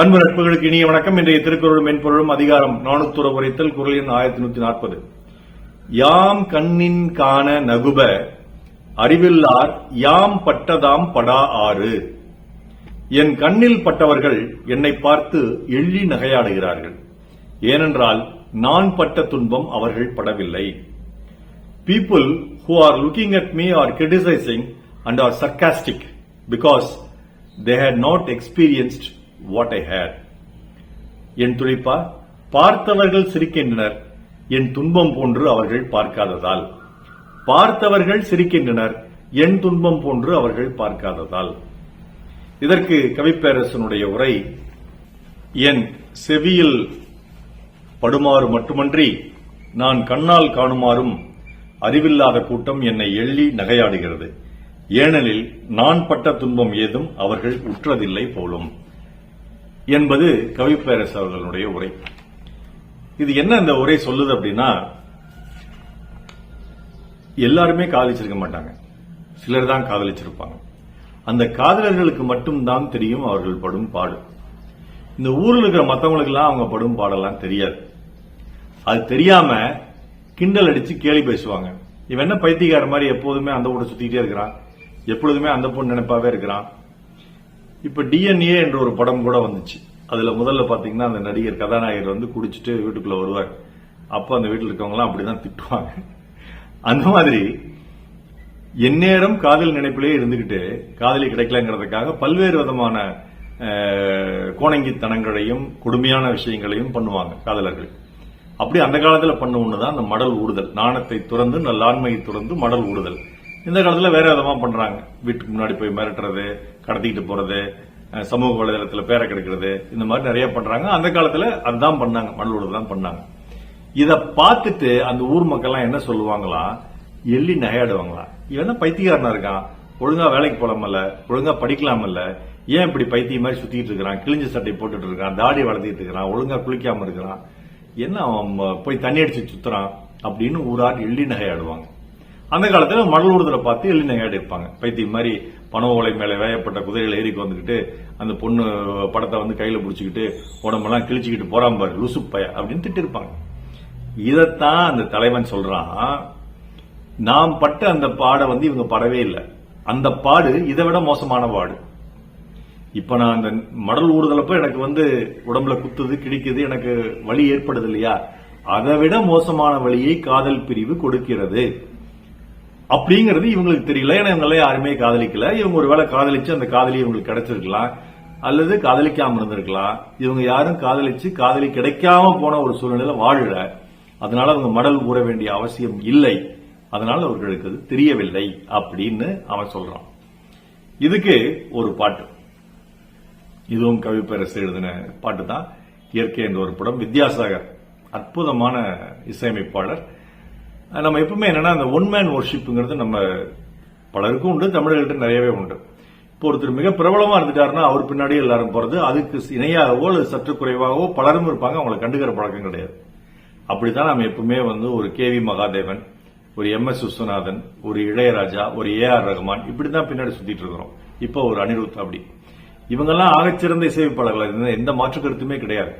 அன்பு நட்புகளுக்கு இனிய வணக்கம். இன்றைய திருக்குறள் மென்பொருளும் அதிகாரம் நானூத்துற உரைத்தல் குரல் எண் ஆயிரத்தி நூத்தி நாற்பது யாம் கண்ணின் காண நகுப அறிவில்லார் யாம் பட்டதாம் படா ஆறு. என் கண்ணில் பட்டவர்கள் என்னை பார்த்து எள்ளி நகையாடுகிறார்கள். ஏனென்றால் நான் பட்ட துன்பம் அவர்கள் படவில்லை. People who are looking at me are criticising and are sarcastic because they had not experienced what I had என் துளிப்பா பார்த்தவர்கள் சிரிக்கின்றனர். என் துன்பம் போன்று அவர்கள் பார்க்காததால். பார்த்தவர்கள் சிரிக்கின்றனர். என் துன்பம் போன்று அவர்கள் பார்க்காததால். இதற்கு கவிப்பேரசனுடைய உரை என் செவியில் படுமாறு மட்டுமன்றி நான் கண்ணால் காணுமாறும் அறிவில்லாத கூட்டம் என்னை எள்ளி நகையாடுகிறது. ஏனெனில் நான் பட்ட துன்பம் ஏதும் அவர்கள் உற்றதில்லை போலும். என்பது கவிப்பேரசு அவர்களுடைய உரை. இது என்ன இந்த உரை சொல்லுது அப்படின்னா எல்லாருமே காதலிச்சிருக்க மாட்டாங்க. சிலர் தான் காதலிச்சிருப்பாங்க. அந்த காதலர்களுக்கு மட்டும்தான் தெரியும் அவர்கள் படும் பாடு. இந்த ஊரில் இருக்கிற மற்றவங்களுக்கெல்லாம் அவங்க படும் பாடெல்லாம் தெரியாது. அது தெரியாம கிண்டல் அடிச்சு கேலி பேசுவாங்க. இவன் என்ன பைத்தியக்கார மாதிரி எப்போதுமே அந்த ஊரை சுத்திக்கிட்டே இருக்கிறான். எப்பொழுதுமே அந்த பொண்ணு நினைப்பாவே இருக்கிறான். இப்ப டிஎன்ஏ என்ற ஒரு படம் கூட வந்துச்சு. அதுல முதல்ல பாத்தீங்கன்னா அந்த நடிகர் கதாநாயகர் வந்து குடிச்சிட்டு வீட்டுக்குள்ள வருவார். அப்ப அந்த வீட்டில் இருக்கவங்க அப்படிதான் திட்டுவாங்க. அந்த மாதிரி எந்நேரம் காதல் நினைப்பிலே இருந்துகிட்டு காதலி கிடைக்கலங்கிறதுக்காக பல்வேறு விதமான கோணங்கித்தனங்களையும் கொடுமையான விஷயங்களையும் பண்ணுவாங்க காதலர்கள். அப்படி அந்த காலத்தில் பண்ண ஒண்ணுதான் அந்த மடல் ஊடுதல் நாணத்தை துறந்து நல்லாண்மையை துறந்து மடல் ஊடுதல் இந்த காலத்தில் வேற விதமா பண்றாங்க. வீட்டுக்கு முன்னாடி போய் மிரட்டுறது கடத்திக்கிட்டு போறது சமூக வலைதளத்தில் பேரை கெடுக்கிறது இந்த மாதிரி நிறைய பண்றாங்க. அந்த காலத்தில் அதுதான் பண்ணாங்க மடல் தான் பண்ணாங்க. இதை பார்த்துட்டு அந்த ஊர் மக்கள்லாம் என்ன சொல்லுவாங்களாம் எள்ளி நகையாடுவாங்களாம் இவன் என்ன பைத்தியக்காரனா இருக்கான்? ஒழுங்கா வேலைக்கு போலாமல்ல? ஒழுங்கா படிக்கலாமல்ல? ஏன் இப்படி பைத்தியம் மாதிரி சுத்திட்டு இருக்கிறான்? கிழிஞ்ச சட்டை போட்டுட்டு இருக்கான் தாடி வளர்த்திட்டு இருக்கிறான் ஒழுங்கா குளிக்காம இருக்கிறான். என்ன அவன் ம- போய் தண்ணி அடிச்சு சுத்துறான்? அப்படின்னு ஊரார் எள்ளி நகையாடுவாங்க. அந்த காலத்துல மடல் ஊடுதலை பார்த்து எள்ளி நகையாடி இருப்பாங்க. பைத்தியம் மாதிரி பண ஓலை மேலே வேயப்பட்ட குதிரையில் ஏறிக்கு வந்துக்கிட்டு அந்த பொண்ணு படத்தை வந்து கையில் பிடிச்சிக்கிட்டு உடம்பெல்லாம் கிழிச்சிக்கிட்டு போறான் பாரு லுசு பய அப்படின்னு திட்டு இருப்பாங்க அந்த தலைவன் சொல்றான் நாம் பட்ட அந்த பாடை வந்து இவங்க படவே இல்லை. அந்த பாடு இதை விட மோசமான பாடு. இப்ப நான் அந்த மடல் ஊடுதலப்ப எனக்கு வந்து உடம்புல குத்துது கிழிக்குது எனக்கு வலி ஏற்படுது இல்லையா? அதை விட மோசமான வழியை காதல் பிரிவு கொடுக்கிறது. அப்படிங்கிறது இவங்களுக்கு தெரியல. ஏன்னா இவங்கள யாருமே காதலிக்கல. இவங்க ஒருவேளை காதலிச்சு அந்த காதலி இவங்களுக்கு கிடைச்சிருக்கலாம். அல்லது காதலிக்காம இருந்திருக்கலாம். இவங்க யாரும் காதலிச்சு காதலி கிடைக்காம போன ஒரு சூழ்நிலையில வாழல. அதனால அவங்க மடல் ஊற வேண்டிய அவசியம் இல்லை. அதனால அவர்களுக்கு அது தெரியவில்லை அப்படின்னு அவன் சொல்றான். இதுக்கு ஒரு பாட்டு. இதுவும் கவிப்பேரசு எழுதின பாட்டு தான் இயற்கை என்ற ஒரு படம். வித்யாசாகர் அற்புதமான இசையமைப்பாளர். நம்ம எப்பவுமே என்னன்னா அந்த ஒன் மேன் ஒர்ஷிப்புங்கிறது நம்ம பலருக்கும் உண்டு தமிழர்கள்ட்ட நிறையவே உண்டு. இப்போ ஒருத்தர் மிக பிரபலமா இருந்துட்டாருன்னா அவர் பின்னாடி எல்லாரும் போறது அதுக்கு இணையாகவோ அல்லது சற்று குறைவாகவோ பலரும் இருப்பாங்க அவங்களை கண்டுக்கிற பழக்கம் கிடையாது. அப்படித்தான் நம்ம எப்பவுமே வந்து ஒரு கே வி மகாதேவன் ஒரு எம் எஸ் விஸ்வநாதன் ஒரு இளையராஜா ஒரு ஏ ஆர் ரஹ்மான் இப்படிதான் பின்னாடி சுத்திட்டு இருக்கிறோம். இப்போ ஒரு அனிருத் அப்படி. இவங்கெல்லாம் ஆகச்சிறந்த இசையமைப்பாளர்கள் எந்த மாற்று கருத்துமே கிடையாது.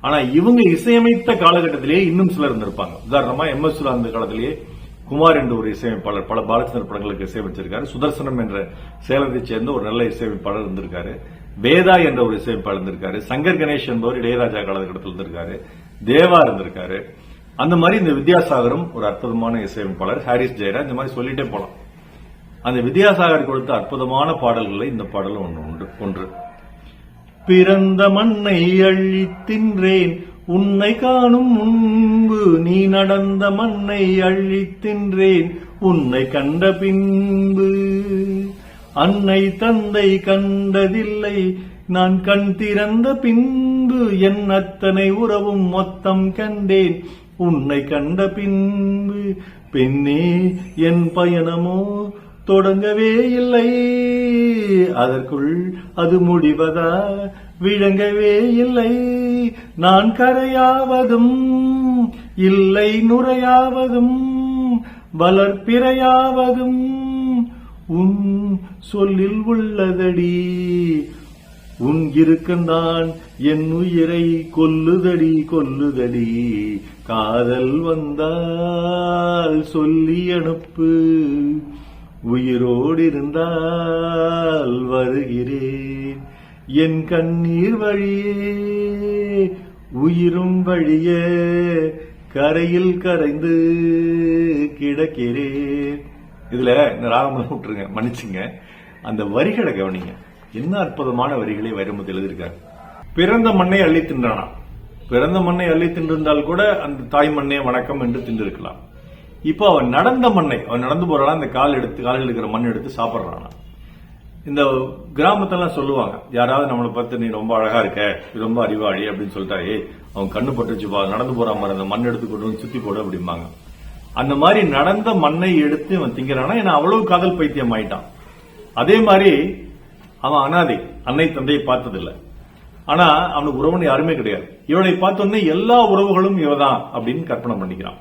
ஆனா இவங்க இசையமைத்த காலகட்டத்திலேயே இன்னும் சிலர் இருந்திருப்பாங்க. உதாரணமா எம் எஸ் அந்த காலத்திலேயே குமார் என்ற ஒரு இசையமைப்பாளர் பல பாலச்சந்திர படங்களுக்கு இசையமைச்சிருக்காரு சுதர்சனம் என்ற சேலத்தைச் சேர்ந்த ஒரு நல்ல இசையமைப்பாளர் இருந்திருக்காரு. வேதா என்ற ஒரு இசையமைப்பாளர் இருந்திருக்காரு. சங்கர் கணேஷ் என்பவர் இளையராஜா காலகட்டத்தில் இருந்திருக்காரு. தேவா இருந்திருக்காரு. அந்த மாதிரி இந்த வித்யாசாகரும் ஒரு அற்புதமான இசையமைப்பாளர். ஹாரிஸ் ஜெயரா இந்த மாதிரி சொல்லிட்டே போலாம். அந்த வித்யாசாகர் கொடுத்த அற்புதமான பாடல்களை இந்த பாடல் ஒன்று ஒன்று. பிறந்த மண்ணை அள்ளி தின்றேன். உன்னை காணும் முன்பு நீ நடந்த மண்ணை அள்ளி தின்றேன். உன்னை கண்ட பின்பு அன்னை தந்தை கண்டதில்லை. நான் கண் திறந்த பின்பு என் அத்தனை உறவும் மொத்தம் கண்டேன். உன்னை கண்ட பின்பு பெண்ணே என் பயணமோ தொடங்கவே இல்லை. அதற்குள் அது முடிவதா? விளங்கவே இல்லை. நான் கரையாவதும் இல்லை நுரையாவதும் வளர்ப்பிறையாவதும் உன் சொல்லில் உள்ளதடி. உன் இருக்கந்தான் என் உயிரை கொல்லுதடி கொல்லுதடி. காதல் வந்தால் சொல்லி அனுப்பு. உயிரோடு இருந்தால் வருகிறேன். என் கண்ணீர் வழியே உயிரும் வழியே கரையில் கரைந்து கிடக்கிறேன். இதுல ராகம் விட்டுருங்க மன்னிச்சுங்க. அந்த வரிகளை கவனிங்க. என்ன அற்புதமான வரிகளை வரும்போது எழுதியிருக்காரு. பிறந்த மண்ணை அள்ளி தின்றானா பிறந்த மண்ணை அள்ளி தின்றிருந்தால் கூட அந்த தாய் மண்ணே வணக்கம் என்று தின்றிருக்கலாம். இப்போ அவன் நடந்த மண்ணை அவன் நடந்து போறானா இந்த கால் எடுத்து காலில் இருக்கிற மண் எடுத்து சாப்பிட்றானா. இந்த கிராமத்தெல்லாம் சொல்லுவாங்க யாராவது நம்மளை பார்த்து நீ ரொம்ப அழகா இருக்க ரொம்ப அறிவாளி அப்படின்னு சொல்லிட்டா ஏய் அவன் கண்ணு பட்டுச்சு பா நடந்து போற மாதிரி அந்த மண் எடுத்து கொண்டு சுத்தி போடு அப்படிம்பாங்க. அந்த மாதிரி நடந்த மண்ணை எடுத்து அவன் திங்கிறானா? ஏன்னா அவ்வளவு காதல் பைத்தியம் ஆயிட்டான். அதே மாதிரி அவன் அனாதை அன்னை தந்தையை பார்த்ததில்ல. ஆனா அவனுக்கு உறவுன்னு யாருமே கிடையாது. இவனை பார்த்தோன்னே எல்லா உறவுகளும் இவதான் அப்படின்னு கற்பனை பண்ணிக்கிறான்.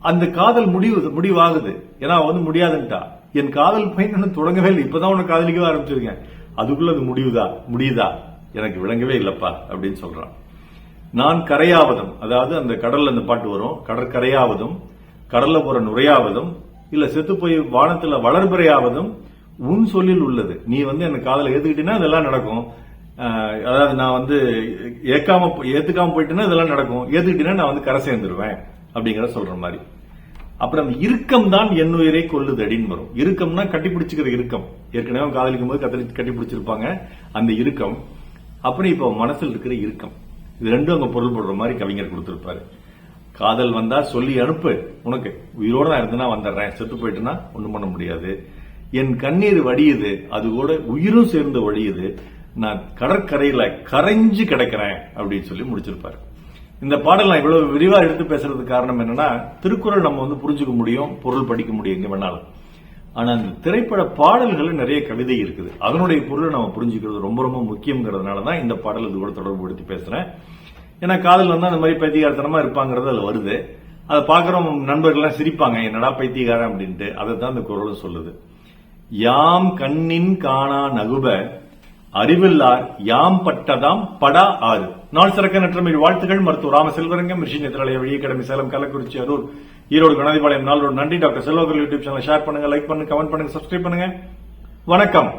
அந்த காதல் முடிவு முடிவாகுது. ஏன்னா வந்து முடியாதுன்ட்டா. என் காதல் பயணம் தொடங்கவே இல்லை. இப்பதான் உனக்கு காதலிக்கவே ஆரம்பிச்சிருக்கேன். அதுக்குள்ள அது முடிவுதா? முடியுதா? எனக்கு விளங்கவே இல்லப்பா அப்படின்னு சொல்றான். நான் கரையாவதும். அதாவது அந்த கடல்ல அந்த பாட்டு வரும். கடற்கரையாவதும் கடல்ல போற நுரையாவதும் இல்ல செத்து போய் வானத்துல வளர்பிறையாவதும் உன் சொல்லில் உள்ளது. நீ வந்து என்ன காதல ஏத்துக்கிட்டீங்கன்னா இதெல்லாம் நடக்கும். அதாவது நான் வந்து ஏக்காம ஏத்துக்காம போயிட்டேன்னா இதெல்லாம் நடக்கும். ஏத்துக்கிட்டீங்கன்னா நான் வந்து கரை சேர்ந்துருவேன். அப்படிங்கிற சொல்ற மாதிரி. அப்புறம் அந்த இறுக்கம் தான் என் உயிரை கொல்லுது அப்படின்னு வரும். இறுக்கம்னா கட்டிப்பிடிச்சுக்கிற இறுக்கம். ஏற்கனவே காதலிக்கும் போது கத்தி கட்டி பிடிச்சிருப்பாங்க அந்த இறுக்கம். அப்புறம் இப்போ மனசில் இருக்கிற இறுக்கம். இது ரெண்டும் அங்க பொருள் போடுற மாதிரி கவிஞர் கொடுத்திருப்பாரு. காதல் வந்தா சொல்லி அனுப்பு உனக்கு. உயிரோட நான் இருந்தேன்னா வந்துடுறேன். செத்து போயிட்டுனா ஒண்ணும் பண்ண முடியாது. என் கண்ணீர் வடியுது அது கூட உயிரும் சேர்ந்து வழியுது. நான் கடற்கரையில கரைஞ்சு கிடக்கிறேன் அப்படின்னு சொல்லி முடிச்சிருப்பாரு. இந்த பாடல் நான் இவ்வளவு விரிவாக எடுத்து பேசுறதுக்கு காரணம் என்னன்னா திருக்குறள் நம்ம வந்து புரிஞ்சுக்க முடியும் பொருள் படிக்க முடியும் எங்க வேணாலும். ஆனா அந்த திரைப்பட பாடல்கள் நிறைய கவிதை இருக்குது. அதனுடைய பொருளை நம்ம புரிஞ்சுக்கிறது ரொம்ப ரொம்ப முக்கியங்கிறதுனால தான் இந்த பாடல் இது கூட தொடர்புபடுத்தி பேசுறேன். ஏன்னா காதல் வந்து அந்த மாதிரி பைத்தியகாரத்தனமா இருப்பாங்கிறது அதுல வருது. அதை பார்க்குறோம் நண்பர்கள்லாம் சிரிப்பாங்க என்னடா பைத்தியகாரன்? அப்படின்ட்டு. அதை தான் இந்த குரலும் சொல்லுது. யாம் கண்ணின் காணா நகுப அறிவில்லார் யாம் பட்டதாம் படா ஆறு. நாள் சிறக்க நற்றமிழ் வாழ்த்துகள். மருத்துவ ராம செல்வரங்கம் ரிஷி நித்திராலய வழி சேலம் கள்ளக்குறிச்சி அரூர் ஈரோடு கணதிபாளையம் நாளோடு நன்றி doctor Selvakar YouTube channel share பண்ணுங்க லைக் பண்ணுங்க கமெண்ட் பண்ணுங்க சப்ஸ்கிரைப் பண்ணுங்க. வணக்கம்.